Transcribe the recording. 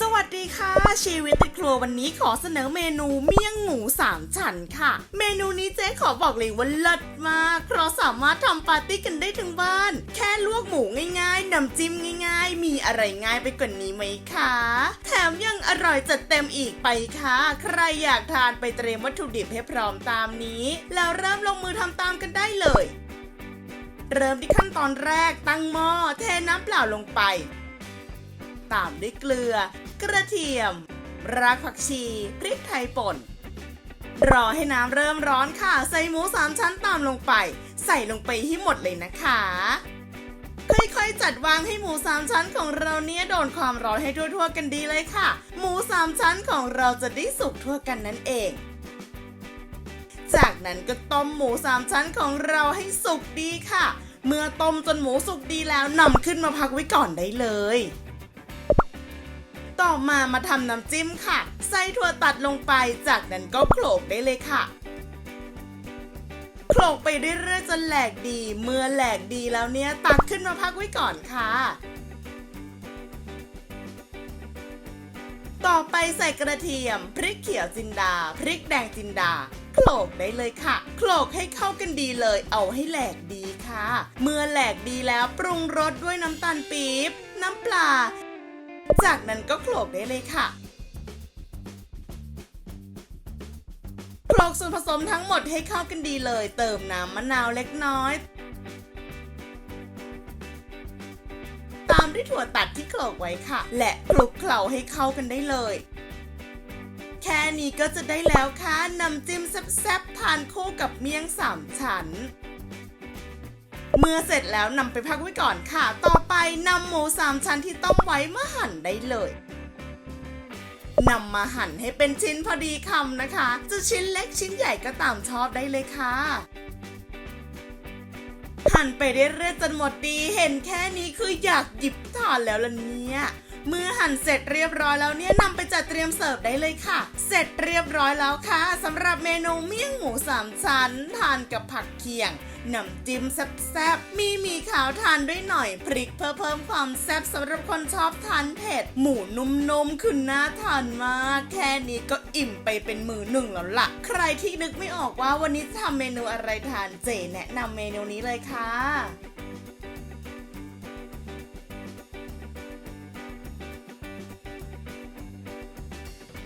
สวัสดีค่ะ ชีวิตติดครัววันนี้ขอเสนอเมนูเมี่ยงหมูสามชั้นค่ะ เมนูนี้เจ๊ขอบอกเลยว่าเลิศมาก เพราะสามารถทำปาร์ตี้กันได้ทั้งบ้าน แค่ลวกหมูง่ายๆน้ำจิ้มง่ายๆ มีอะไรง่ายไปกว่านี้ไหมคะ แถมยังอร่อยจัดเต็มอีกไปค่ะ ใครอยากทานไปเตรียมวัตถุดิบให้พร้อมตามนี้ แล้วเริ่มลงมือทำตามกันได้เลย เริ่มที่ขั้นตอนแรกตั้งหม้อเทน้ำเปล่าลงไป ตามด้วยเกลือ กระเทียม รากผักชี พริกไทยป่น รอให้น้ำเริ่มร้อนค่ะ ใส่หมูสามชั้นตามลงไป ใส่ลงไปให้หมดเลยนะคะ ค่อยๆจัดวางให้หมูสามชั้นของเราเนี่ยโดนความร้อนให้ทั่วๆกันดีเลยค่ะ หมูสามชั้นของเราจะได้สุกทั่วกันนั่นเองจากนั้นก็ต้มหมูสามชั้นของเราให้สุกดีค่ะ เมื่อต้มจนหมูสุกดีแล้วนำขึ้นมาพักไว้ก่อนได้เลย ต่อมามาทำน้ำจิ้มค่ะ ใส่ถั่วตัดลงไป จากนั้นก็โขลกได้เลยค่ะโขลกไปเรื่อยๆจนแหลกดี เมื่อแหลกดีแล้วเนี่ยตักขึ้นมาพักไว้ก่อนค่ะ ต่อไปใส่กระเทียม พริกเขียวจินดา พริกแดงจินดาโขลกได้เลยค่ะโขลกให้เข้ากันดีเลย เอาให้แหลกดีค่ะ เมื่อแหลกดีแล้วปรุงรสด้วยน้ำตาลปี๊บ น้ำปลา จากนั้นก็โขลกได้เลยค่ะโขลกส่วนผสมทั้งหมดให้เข้ากันดีเลย เติมน้ำมะนาวเล็กน้อย ตามด้วยถั่วตัดที่โขลกไว้ค่ะ และคลุกเคล้าให้เข้ากันได้เลย แค่นี้ก็จะได้แล้วค่ะน้ำจิ้มแซ่บๆทานคู่กับเมี่ยงสามชั้น เมื่อเสร็จแล้วนำไปพักไว้ก่อนค่ะ ต่อไปนำหมูสามชั้นที่ต้มไว้มาหั่นได้เลยนำมาหั่นให้เป็นชิ้นพอดีคำนะคะ จะชิ้นเล็กชิ้นใหญ่ก็ตามชอบได้เลยค่ะ หั่นไปเรื่อยๆจนหมดดี เห็นแค่นี้คืออยากหยิบทานแล้วล่ะเนี่ย เมื่อหั่นเสร็จเรียบร้อยแล้วเนี่ยนำไปจัดเตรียมเสิร์ฟได้เลยค่ะ เสร็จเรียบร้อยแล้วค่ะสำหรับเมนูเมี่ยงหมูสามชั้น ทานกับผักเคียงน้ำจิ้มแซ่บๆ มีหมีขาวทานด้วยหน่อย พริกเพื่อเพิ่มความแซ่บสำหรับคนชอบทานเผ็ด หมูนุ่มๆคือน่าทานมาก แค่นี้ก็อิ่มไปเป็นมือหนึ่งแล้วล่ะ ใครที่นึกไม่ออกว่าวันนี้ทำเมนูอะไรทานเจแนะนำเมนูนี้เลยค่ะ